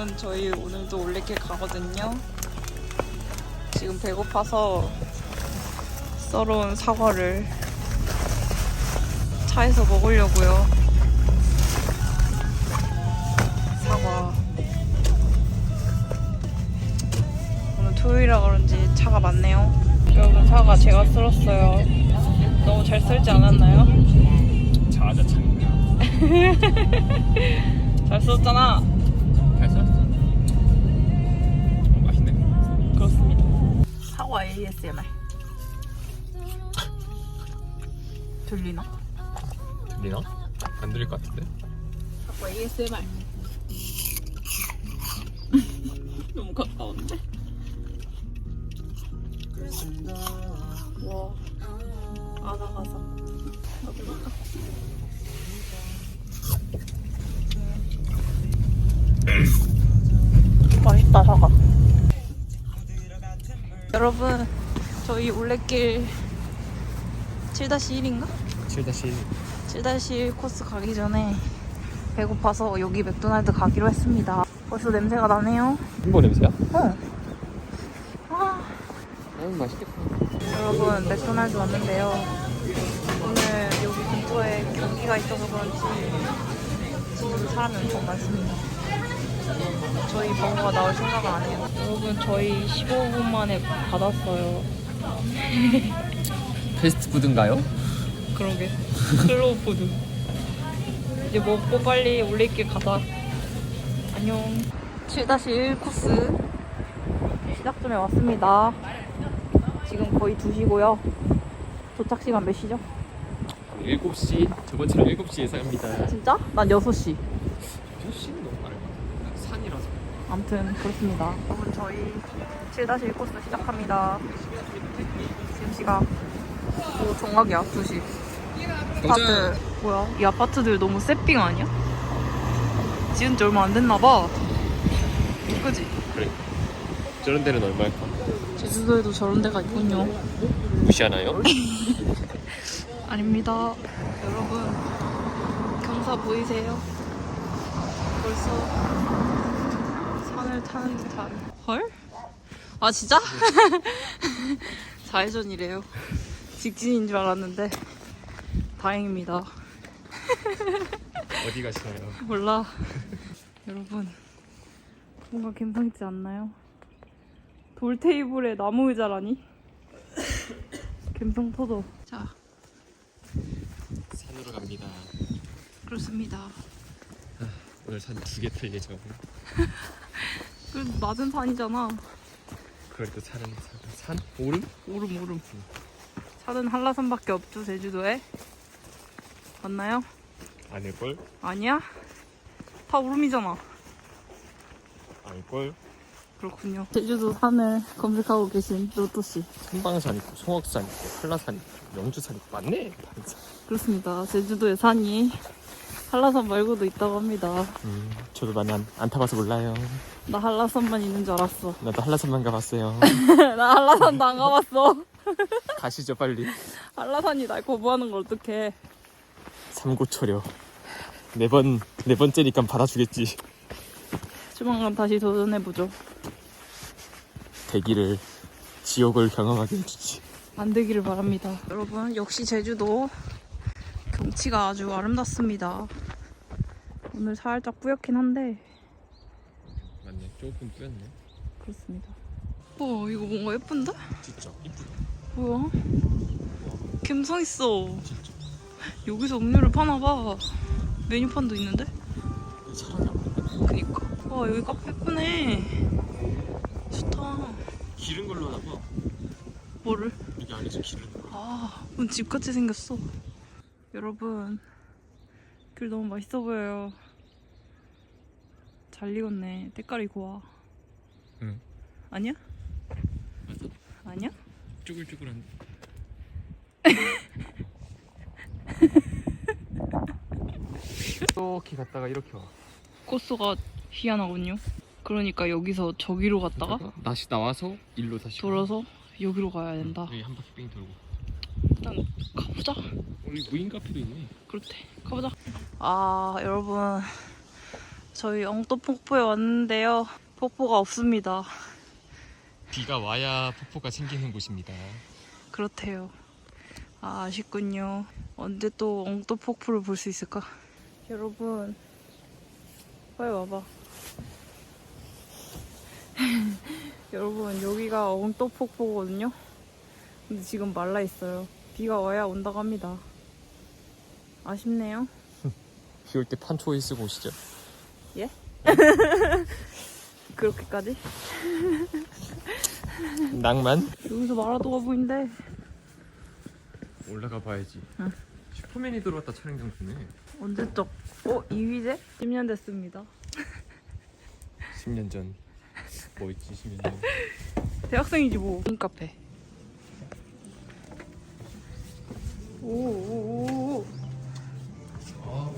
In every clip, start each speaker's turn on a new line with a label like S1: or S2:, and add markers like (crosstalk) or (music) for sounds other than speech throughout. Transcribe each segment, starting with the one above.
S1: 여러분 저희 오늘도 올레길 가거든요. 지금 배고파서 썰어온 사과를 차에서 먹으려고요. 사과. 오늘 토요일이라 그런지 차가 많네요. 여러분 사과 제가 썰었어요. 너무 잘 썰지 않았나요?
S2: 자자찬 (laughs)
S1: 잘 썰었잖아. ASMR. 들리나?
S2: 들리나? 안 들릴 것 같은데?
S1: 사과 ASMR. (laughs) 너무 가까운데? 와, 아삭아삭. 나도 볼까? 맛있다 사과. 여러분 저희 올레길 7-1인가?
S2: 7다시
S1: 7-1 코스 가기 전에 배고파서 여기 맥도날드 가기로 했습니다. 벌써 냄새가 나네요.
S2: 흰보 냄새야?
S1: 어. 아,
S2: 음 맛있겠다
S1: 여러분 맥도날드 왔는데요. 오늘 여기 근처에 경기가 있어서 그런지 지금 사람이 엄청 많습니다. 저희 버거가 나올 생각을 안 해요. 여러분 저희 15분 만에 받았어요. (laughs)
S2: 패스트푸드인가요?
S1: 그러게. 슬로우 푸드. 이제 먹고 빨리 올레길 가자. 안녕. 7-1 코스 시작점에 왔습니다. 지금 거의 2시고요. 도착 시간 몇 시죠?
S2: 7시 저번처럼 7시 예상합니다.
S1: 진짜? 난 6시.
S2: 6시는 너무 빠른 것 같아 산이라서
S1: 아무튼 그렇습니다 여러분 저희 7-1 코스 시작합니다 지금 시각 오 정확이야 2시 아파트 뭐야? 이 아파트들 너무 세핑 아니야? 지은 지 얼마 안 됐나 봐. 그지?
S2: 그래 저런 데는 얼마일까?
S1: 제주도에도 저런 데가 있군요.
S2: 무시하나요? (laughs)
S1: 아닙니다. 여러분 경사 보이세요? 벌써 산을 타는 듯한 헐? 아 진짜? (laughs) 좌회전이래요. 직진인 줄 알았는데 다행입니다. (laughs)
S2: 어디 가시나요?
S1: 몰라. 여러분, 뭔가 감성 있지 않나요? 돌 테이블에 나무 의자라니? 감성 터져. 자,
S2: 산으로 갑니다
S1: 그렇습니다.
S2: 오늘 산 두 개 탈 예정 (laughs)
S1: 그래도 낮은 산이잖아.
S2: 그래도 산은 산? 산? 오름?
S1: 오름, 오름. 산은 한라산밖에 없죠, 제주도에. 맞나요?
S2: 아닐걸?
S1: 아니야? 다 오름이잖아.
S2: 아닐걸?
S1: 그렇군요. 제주도 산을 검색하고 계신 로또씨.
S2: 삼방산 있고 송악산 있고 한라산 있고 영주산 있고 맞네.
S1: 그렇습니다. 제주도에 산이 한라산 말고도 있다고 합니다.
S2: 음, 저도 많이 안, 안 타봐서 몰라요
S1: 나 한라산만 있는 줄 알았어. (laughs)
S2: 나도 한라산만 가봤어요 (laughs)
S1: 나 한라산도 안 가봤어. (laughs)
S2: 가시죠 빨리
S1: 한라산이 날 거부하는 걸 어떡해.
S2: 삼고초려 네 번 네 번째니까 받아주겠지
S1: 조만간 다시 도전해보죠.
S2: 대기를 지옥을 경험하게 해주지
S1: 안 되기를 바랍니다. 여러분, 역시 제주도 경치가 아주 아름답습니다. 오늘 살짝 뿌옇긴 한데,
S2: 맞네 조금 뿌였네
S1: 그렇습니다. 와, 이거 뭔가 예쁜데?
S2: 진짜 이쁘다
S1: 뭐야? 감성 있어.
S2: 진짜
S1: 여기서 음료를 파나봐. 메뉴판도 있는데?
S2: 사람이 안 보여
S1: 그니까. 와, 여기 카페 예쁘네. 좋다.
S2: 기른 걸로 하나 봐
S1: 뭐를?
S2: 여기 안에서 기르는 거
S1: 아, 뭔 집같이 생겼어. 여러분, 귤 너무 맛있어 보여요. 잘 익었네. 때깔이 고와.
S2: 응.
S1: 아니야?
S2: 맞아
S1: 아니야?
S2: 쭈글쭈글한 이렇게 갔다가 이렇게 와
S1: 코스가 희한하군요. 그러니까 여기서 저기로 갔다가
S2: 다시 나와서 일로 다시
S1: 돌아서 여기로 가야
S2: 가.
S1: 된다.
S2: 여기 한 바퀴 뺑 돌고
S1: 일단 가보자.
S2: 여기 무인 카페도 있네
S1: 그렇대. 가보자. 아, 여러분. 저희 엉또 폭포에 왔는데요. 폭포가 없습니다.
S2: 비가 와야 폭포가 생기는 곳입니다.
S1: 그렇대요. 아, 아쉽군요. 언제 또 엉또 폭포를 볼 수 있을까? 여러분, 빨리 와봐. (laughs) 여러분, 여기가 엉또 폭포거든요? 근데 지금 말라 있어요. 비가 와야 온다고 합니다. 아쉽네요. (laughs)
S2: 비 올 때 판초에 쓰고 오시죠. (laughs)
S1: 그렇게까지? (laughs)
S2: 낭만?
S1: 여기서 마라도가 보인대.
S2: 올라가 봐야지.
S1: 응.
S2: 슈퍼맨이 들어왔다 촬영 장소네.
S1: 언제적? 어, 이휘재? 10년 됐습니다.
S2: 10년 전. 뭐 있지 10년 전. (laughs)
S1: 대학생이지 뭐. 인 카페. 오오오오.
S2: 아,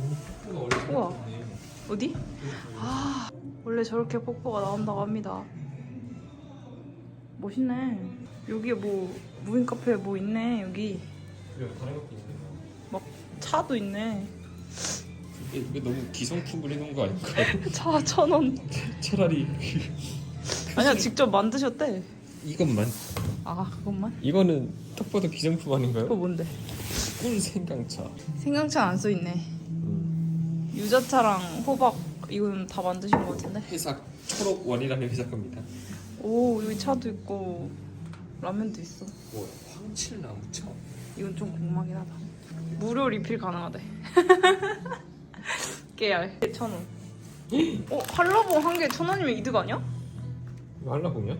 S2: 원래
S1: 우와. 어디? 아, 원래 저렇게 폭포가 나온다고 합니다. 멋있네. 여기에 뭐 무인 카페 뭐 있네 여기.
S2: 그래 다른 것도 있네.
S1: 막 차도 있네.
S2: 이게, 너무 기성품을 해놓은 거 아닐까? (laughs)
S1: 차 천 원.
S2: 차라리
S1: 아니야 직접 만드셨대.
S2: 이것만.
S1: 아 그것만?
S2: 이거는 딱 봐도 기성품
S1: 그거
S2: 아닌가요?
S1: 뭔데?
S2: 꿀 생강차.
S1: 생강차 안 써 있네.
S2: 음.
S1: 유자차랑 호박 이건 다 만드신 것 같은데.
S2: 회사 초록 원이라는 회사 겁니다.
S1: 오 여기 차도 있고 라면도 있어.
S2: 뭐 황칠나무차.
S1: 이건 좀 궁금하긴 하다. 무료 리필 가능하대. (laughs) 깨알 천 원. 어 한라봉 한 개 천 원이면 이득 아니야?
S2: 이거 한라봉이야?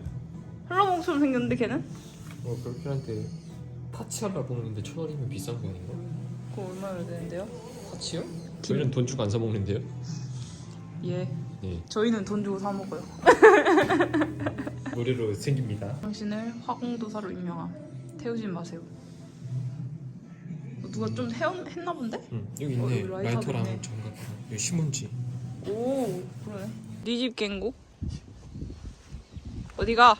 S1: 한라봉처럼 생겼는데 걔는?
S2: 어 그렇긴 한데 파치 한라봉인데 천 원이면 비싼 거 아닌가?
S1: 그거 얼마나 되는데요?
S2: 파치요? 저희는 돈 주고 안 사 먹는데요.
S1: 예.
S2: 네.
S1: 저희는 돈 주고 사 먹어요. (laughs)
S2: 무료로 생깁니다.
S1: 당신을 화공도사로 임명함. 태우진 마세요. 어, 누가 좀 해온, 했나 본데?
S2: 응 여기
S1: 어,
S2: 있네.
S1: 여기 라이터
S2: 라이터랑
S1: 있네.
S2: 장갑. 여기 신문지.
S1: 오 그러네. 네집 갱고? 어디가?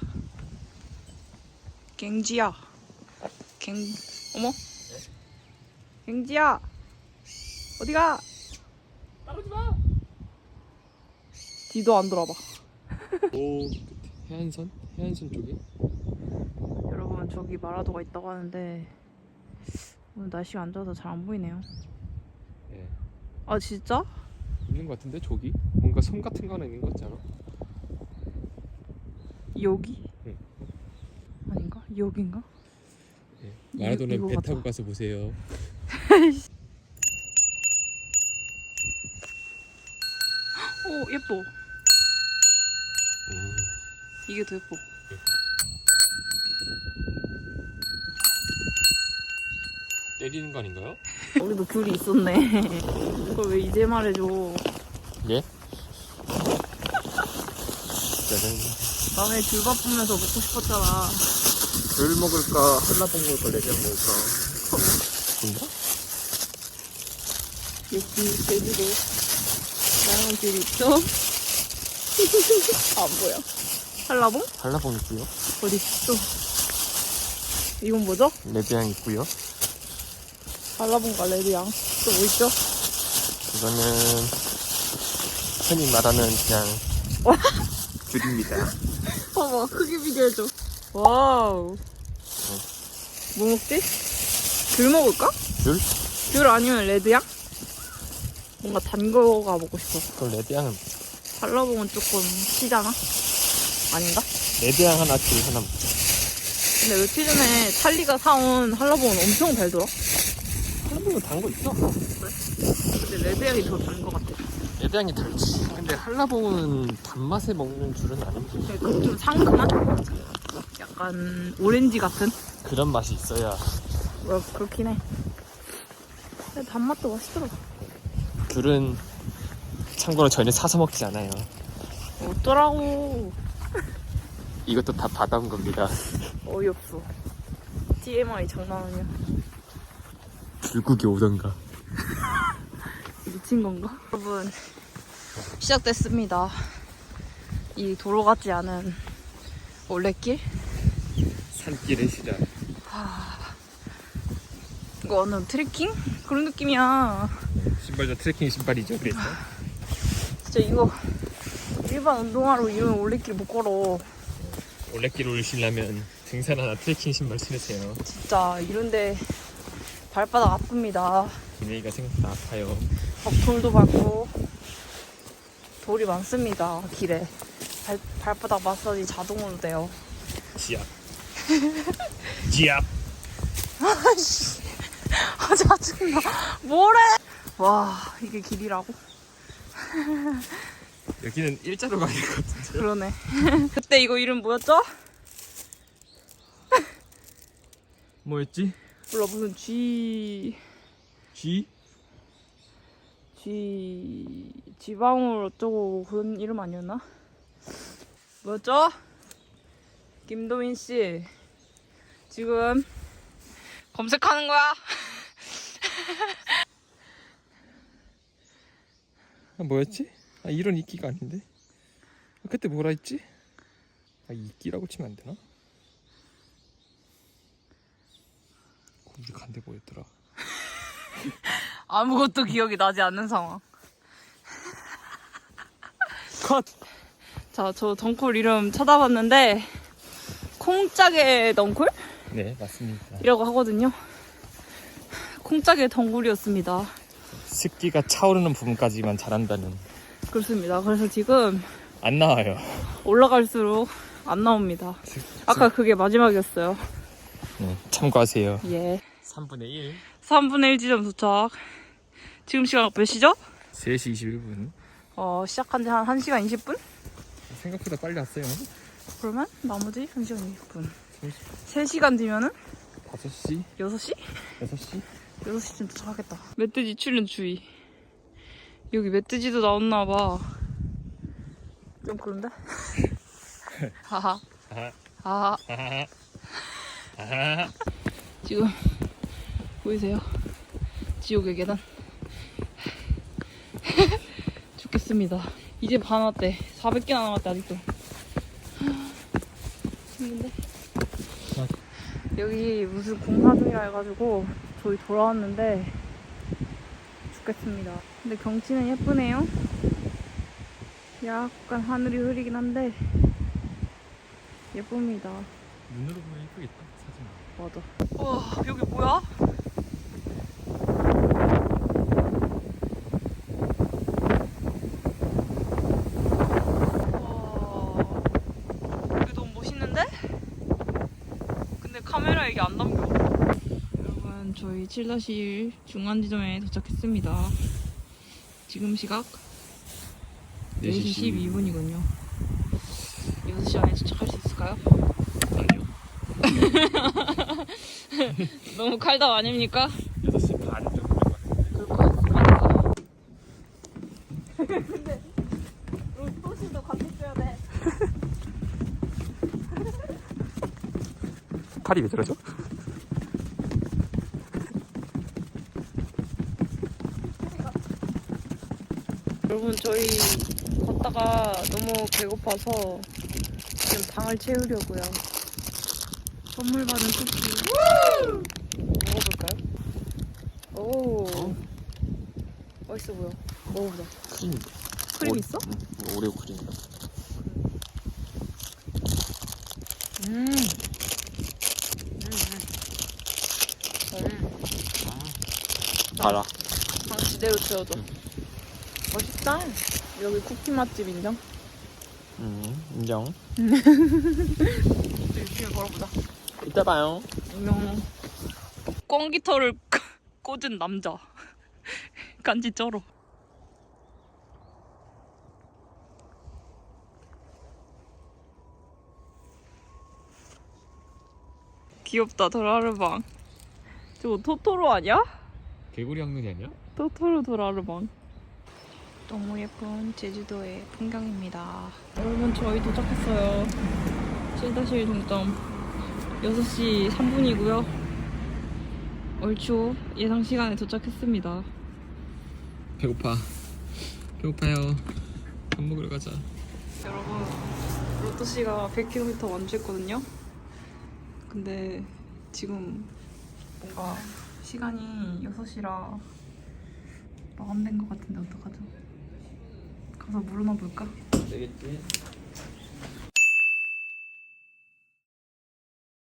S1: 갱지야. 갱 어머? 갱지야. 어디가? 뒤도 안 돌아봐.
S2: 오 해안선? 해안선 쪽에?
S1: 여러분 저기 마라도가 있다고 하는데 오늘 날씨가 안 좋아서 잘 안 보이네요.
S2: 네.
S1: 아 진짜?
S2: 있는 것 같은데 저기 뭔가 섬 같은 거 하나 있는 거 같지 않아?
S1: 여기?
S2: 응.
S1: 아닌가? 여긴가?
S2: 네.
S1: 이-
S2: 마라도는
S1: 이거
S2: 배
S1: 같아.
S2: 타고 가서 보세요. (laughs)
S1: 오 예뻐.
S2: 음.
S1: 이게 더 예뻐.
S2: 때리는 거 아닌가요? (laughs)
S1: 우리도 귤이 있었네. (laughs) 그걸 왜 이제 말해줘?
S2: 예? 짜잔.
S1: 남의 귤 바쁘면서 먹고 싶었잖아.
S2: 귤 먹을까? 한라봉 먹을까? 내장 먹을까? 뭔가?
S1: 여기 제주도 귤이 있죠? (laughs) 안 보여. 한라봉?
S2: 한라봉 있고요.
S1: 어디 또 이건 뭐죠?
S2: 레드향 있고요.
S1: 한라봉과 레드양. 또 뭐 있죠?
S2: 이거는 흔히 말하는 그냥 귤입니다. (laughs)
S1: 봐봐 크게 비교해줘. 와우. 뭐 먹지? 귤 먹을까?
S2: 귤?
S1: 귤 아니면 레드양? 뭔가 단 거가 먹고 싶어.
S2: 그럼 레드향은
S1: 한라봉은 조금 시잖아? 아닌가?
S2: 레드향 하나, 귤 하나 먹자.
S1: 근데 며칠 전에 찰리가 사온 한라봉은 엄청 달더라?
S2: 한라봉은 단 거 있어.
S1: 근데 레드향이 더 단 거 같아.
S2: 레드향이 달지. 근데 한라봉은 단맛에 먹는 귤은 아닌데
S1: 그좀 상큼한? 약간 오렌지 같은?
S2: 그런 맛이 있어야
S1: 뭐 그렇긴 해. 근데 단맛도 맛있더라.
S2: 귤은 참고로 저희는 사서 먹지 않아요.
S1: 어쩌라고.
S2: 이것도 다 받아온 겁니다.
S1: 어이없어. TMI 장난 아니야.
S2: 귤국이 오던가. (laughs)
S1: 미친 건가? 여러분, 시작됐습니다. 이 도로 같지 않은 올레길?
S2: 산길의 시작.
S1: 이거는 트레킹? 그런 느낌이야.
S2: 신발도 트레킹 신발이죠. 그래서
S1: 진짜 이거 일반 운동화로 이런 올레길 못 걸어.
S2: 올레길 올리시려면 등산화나 트레킹 신발 신으세요.
S1: 진짜 이런데 발바닥 아픕니다.
S2: 기내기가 생각보다 아파요.
S1: 막 돌도 밟고 돌이 많습니다 길에. 발, 발바닥 마사지 자동으로 돼요.
S2: 지압. (laughs) 지압. (laughs)
S1: 아씨, 아 짜증나. 뭐래? 와 이게 길이라고?
S2: 여기는 일자로 가야 될 것 같은데.
S1: 그러네. 그때 이거 이름 뭐였죠?
S2: 뭐였지?
S1: 몰라 무슨 G
S2: G?
S1: G 지방울 어쩌고 그런 이름 아니었나? 뭐였죠? 김도민 씨 지금 검색하는 거야?
S2: 아, 뭐였지? 아 이런 이끼가 아닌데. 아, 그때 뭐라 했지? 아 이끼라고 치면 안 되나? 우리 간데 뭐였더라? (laughs)
S1: 아무것도 기억이 나지 않는 상황. (laughs)
S2: 컷.
S1: 자, 저 덩쿨 이름 찾아봤는데 콩짜게 덩쿨?
S2: 네 맞습니다.
S1: 이라고 하거든요. 콩짜게 덩굴이었습니다.
S2: 습기가 차오르는 부분까지만 잘한다는
S1: 그렇습니다. 그래서 지금
S2: 안 나와요.
S1: 올라갈수록 안 나옵니다. 아까 그게 마지막이었어요.
S2: 네, 참고하세요.
S1: 예.
S2: 3분의 1.
S1: 3분의 1 지점 도착. 지금 시간 몇 시죠?
S2: 3시 21분.
S1: 어, 시작한 지 한 1시간 20분?
S2: 생각보다 빨리 왔어요.
S1: 그러면 나머지 1시간 20분. 3시간 뒤면은
S2: 5시,
S1: 6시?
S2: 6시.
S1: 6시쯤 도착하겠다. 멧돼지 출현 주의. 여기 멧돼지도 나왔나봐. 좀 그런데? (laughs) 하하. 하하. 지금 보이세요? 지옥의 계단. (laughs) 죽겠습니다. 이제 반 왔대. 400개나 남았대 아직도. (laughs) 힘든데? 여기 무슨 공사 중이라 해가지고 저희 돌아왔는데 죽겠습니다. 근데 경치는 예쁘네요. 약간 하늘이 흐리긴 한데 예쁩니다.
S2: 눈으로 보면 예쁘겠다, 사진.
S1: 맞아. 와 여기 뭐야? 와 여기 너무 멋있는데? 근데 카메라에 이게 안 담겨. 저희 7-1 중간 지점에 도착했습니다. 지금 시각 4시 12분이군요. 6시 안에 도착할 수 있을까요?
S2: 아니요. (laughs)
S1: 너무 칼답 아닙니까?
S2: 6시 반 정도 될것
S1: 그럴 것 같습니다. 근데 로또시도 같이 써야 돼.
S2: 팔이 왜 저러죠?
S1: 여러분 저희 걷다가 너무 배고파서 지금 방을 채우려고요. 선물 받은 쿠키 먹어볼까요? 오 맛있어 보여. 먹어보자.
S2: 크림.
S1: 크림 있어?
S2: 응, 오레오 크림.
S1: 음. 음.
S2: 달아.
S1: 방 지대로 채워줘. 맛있다. 여기 쿠키 맛집 인정?
S2: 음, 인정.
S1: 열심히 걸어보자.
S2: 이따 봐요.
S1: 안녕. 꽁기털을 (laughs) 꽂은 남자. (laughs) 간지 쩔어. 귀엽다, 도라르방. 저거 토토로 아니야?
S2: 개구리 학년이 아니야?
S1: 토토로 도라르방. 너무 예쁜 제주도의 풍경입니다. 여러분 저희 도착했어요. 7-1 동점 6시 3분이고요. 얼추 예상 시간에 도착했습니다.
S2: 배고파. 배고파요. 밥 먹으러 가자.
S1: 여러분 로또 씨가 100km 완주했거든요. 근데 지금 뭔가 시간이 6시라 마감된 것 같은데 어떡하죠? 가서 물만 볼까?
S2: 되겠지